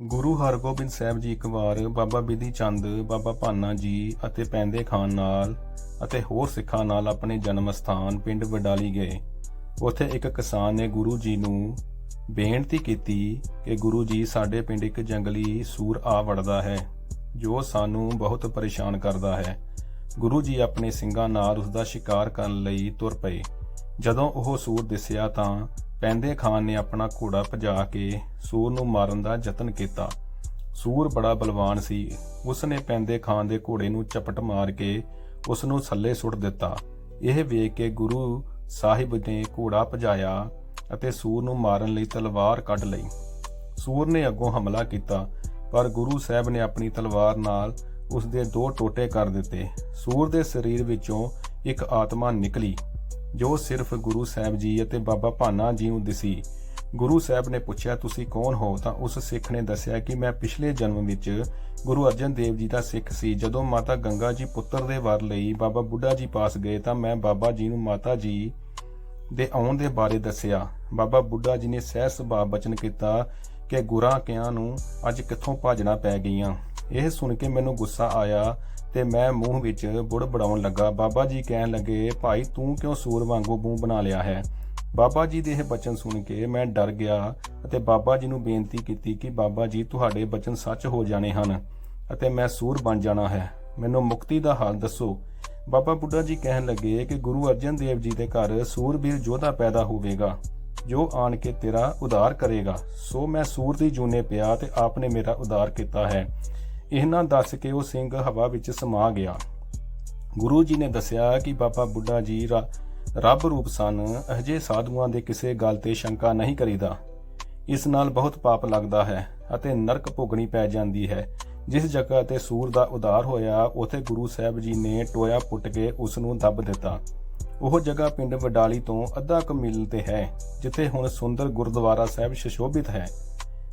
ਗੁਰੂ ਹਰਗੋਬਿੰਦ ਸਾਹਿਬ ਜੀ ਇੱਕ ਵਾਰ ਬਾਬਾ ਬਿਧੀ ਚੰਦ, ਬਾਬਾ ਭਾਨਾ ਜੀ ਅਤੇ ਪੈਂਦੇ ਖਾਨ ਨਾਲ ਅਤੇ ਹੋਰ ਸਿੱਖਾਂ ਨਾਲ ਆਪਣੇ ਜਨਮ ਸਥਾਨ ਪਿੰਡ ਵਡਾਲੀ ਗਏ। ਉੱਥੇ ਇੱਕ ਕਿਸਾਨ ਨੇ ਗੁਰੂ ਜੀ ਨੂੰ ਬੇਨਤੀ ਕੀਤੀ ਕਿ ਗੁਰੂ ਜੀ, ਸਾਡੇ ਪਿੰਡ ਇੱਕ ਜੰਗਲੀ ਸੂਰ ਆ ਵੜਦਾ ਹੈ, ਜੋ ਸਾਨੂੰ ਬਹੁਤ ਪਰੇਸ਼ਾਨ ਕਰਦਾ ਹੈ। ਗੁਰੂ ਜੀ ਆਪਣੇ ਸਿੰਘਾਂ ਨਾਲ ਉਸ ਦਾ ਸ਼ਿਕਾਰ ਕਰਨ ਲਈ ਤੁਰ ਪਏ। ਜਦੋਂ ਉਹ ਸੂਰ ਦਿਸਿਆ ਤਾਂ ਪੈਂਦੇ ਖਾਨ ਨੇ ਆਪਣਾ ਘੋੜਾ ਭਜਾ ਕੇ ਸੂਰ ਨੂੰ ਮਾਰਨ ਦਾ ਯਤਨ ਕੀਤਾ। ਸੂਰ ਬੜਾ ਬਲਵਾਨ ਸੀ। ਉਸ ਨੇ ਪੈਂਦੇ ਖਾਨ ਦੇ ਘੋੜੇ ਨੂੰ ਚਪਟ ਮਾਰ ਕੇ ਉਸ ਨੂੰ ਥੱਲੇ ਸੁੱਟ ਦਿੱਤਾ। ਇਹ ਵੇਖ ਕੇ ਗੁਰੂ ਸਾਹਿਬ ਨੇ ਘੋੜਾ ਭਜਾਇਆ ਅਤੇ ਸੂਰ ਨੂੰ ਮਾਰਨ ਲਈ ਤਲਵਾਰ ਕੱਢ ਲਈ। ਸੂਰ ਨੇ ਅੱਗੋਂ ਹਮਲਾ ਕੀਤਾ, ਪਰ ਗੁਰੂ ਸਾਹਿਬ ਨੇ ਆਪਣੀ ਤਲਵਾਰ ਨਾਲ ਉਸ ਦੇ ਦੋ ਟੋਟੇ ਕਰ ਦਿੱਤੇ। ਸੂਰ ਦੇ ਸਰੀਰ ਵਿੱਚੋਂ ਇੱਕ ਆਤਮਾ ਨਿਕਲੀ। ਜੋ ਸਿਰਫ ਗੁਰੂ ਸਾਹਿਬ ਜੀ ਅਤੇ ਬਾਬਾ ਭਾਨਾ ਜੀ ਨੂੰ ਦਿਸੀ। ਗੁਰੂ ਸਾਹਿਬ ਨੇ ਪੁੱਛਿਆ, ਤੁਸੀਂ ਕੌਣ ਹੋ? ਤਾਂ ਉਸ ਸਿੱਖ ਨੇ ਦੱਸਿਆ ਕਿ ਮੈਂ ਪਿਛਲੇ ਜਨਮ ਵਿੱਚ ਗੁਰੂ ਅਰਜਨ ਦੇਵ ਜੀ ਦਾ ਸਿੱਖ ਸੀ। ਜਦੋਂ ਮਾਤਾ ਗੰਗਾ ਜੀ ਪੁੱਤਰ ਦੇ ਵਰ ਲਈ ਬਾਬਾ ਬੁੱਢਾ ਜੀ ਪਾਸ ਗਏ ਤਾਂ ਮੈਂ ਬਾਬਾ ਜੀ ਨੂੰ ਮਾਤਾ ਜੀ ਦੇ ਆਉਣ ਦੇ ਬਾਰੇ ਦੱਸਿਆ। ਬਾਬਾ ਬੁੱਢਾ ਜੀ ਨੇ ਸਹਿ ਸੁਭਾਅ ਬਚਨ ਕੀਤਾ ਕਿ ਗੁਰਾਂ ਕਿਆਂ ਨੂੰ ਅੱਜ ਕਿੱਥੋਂ ਭਾਜਣਾ ਪੈ ਗਈਆਂ। ਇਹ ਸੁਣ ਕੇ ਮੈਨੂੰ ਗੁੱਸਾ ਆਇਆ ਤੇ ਮੈਂ ਮੂੰਹ ਵਿੱਚ ਬੁੜ ਬੜਾਉਣ ਲੱਗਾ। ਬਾਬਾ ਜੀ ਕਹਿਣ ਲੱਗੇ, ਭਾਈ, ਤੂੰ ਕਿਉਂ ਸੂਰ ਵਾਂਗੂ ਮੂੰਹ ਬਣਾ ਲਿਆ ਹੈ? ਬਾਬਾ ਜੀ ਦੇ ਇਹ ਬਚਨ ਸੁਣ ਕੇ ਮੈਂ ਡਰ ਗਿਆ ਅਤੇ ਬਾਬਾ ਜੀ ਨੂੰ ਬੇਨਤੀ ਕੀਤੀ ਕਿ ਬਾਬਾ ਜੀ, ਤੁਹਾਡੇ ਬਚਨ ਸੱਚ ਹੋ ਜਾਣੇ ਹਨ ਅਤੇ ਮੈਂ ਸੂਰ ਬਣ ਜਾਣਾ ਹੈ। ਮੈਨੂੰ ਮੁਕਤੀ ਦਾ ਹਾਲ ਦੱਸੋ। ਬਾਬਾ ਬੁੱਢਾ ਜੀ ਕਹਿਣ ਲੱਗੇ ਕਿ ਗੁਰੂ ਅਰਜਨ ਦੇਵ ਜੀ ਦੇ ਘਰ ਸੂਰਬੀਰ ਯੋਧਾ ਪੈਦਾ ਹੋਵੇਗਾ, ਜੋ ਆਣ ਕੇ ਤੇਰਾ ਉਦਾਰ ਕਰੇਗਾ। ਸੋ ਮੈਂ ਸੂਰ ਦੀ ਜੂਨੇ ਪਿਆ ਤੇ ਆਪ ਨੇ ਮੇਰਾ ਉਦਾਰ ਕੀਤਾ ਹੈ। ਇਹਨਾਂ ਦੱਸ ਕੇ ਉਹ ਸਿੰਘ ਹਵਾ ਵਿੱਚ ਸਮਾ ਗਿਆ। ਗੁਰੂ ਜੀ ਨੇ ਦੱਸਿਆ ਕਿ ਬਾਬਾ ਬੁੱਢਾ ਜੀ ਰੱਬ ਰੂਪ ਸਨ ਅਜੇ ਸਾਧੂਆਂ ਦੇ ਕਿਸੇ ਗੱਲ ਤੇ ਸ਼ੰਕਾ ਨਹੀਂ ਕਰੀਦਾ। ਇਸ ਨਾਲ ਬਹੁਤ ਪਾਪ ਲੱਗਦਾ ਹੈ ਅਤੇ ਨਰਕ ਭੋਗਣੀ ਪੈ ਜਾਂਦੀ ਹੈ। ਜਿਸ ਜਗ੍ਹਾ ਤੇ ਸੂਰ ਦਾ ਉਦਾਰ ਹੋਇਆ, ਉਥੇ ਗੁਰੂ ਸਾਹਿਬ ਜੀ ਨੇ ਟੋਇਆ ਪੁੱਟ ਕੇ ਉਸ ਨੂੰ ਦੱਬ ਦਿੱਤਾ। ਉਹ ਜਗ੍ਹਾ ਪਿੰਡ ਵਡਾਲੀ ਤੋਂ ਅੱਧਾ ਕੁ ਮੀਲ ਤੇ ਹੈ, ਜਿੱਥੇ ਹੁਣ ਸੁੰਦਰ ਗੁਰਦੁਆਰਾ ਸਾਹਿਬ ਸ਼ਸ਼ੋਭਿਤ ਹੈ।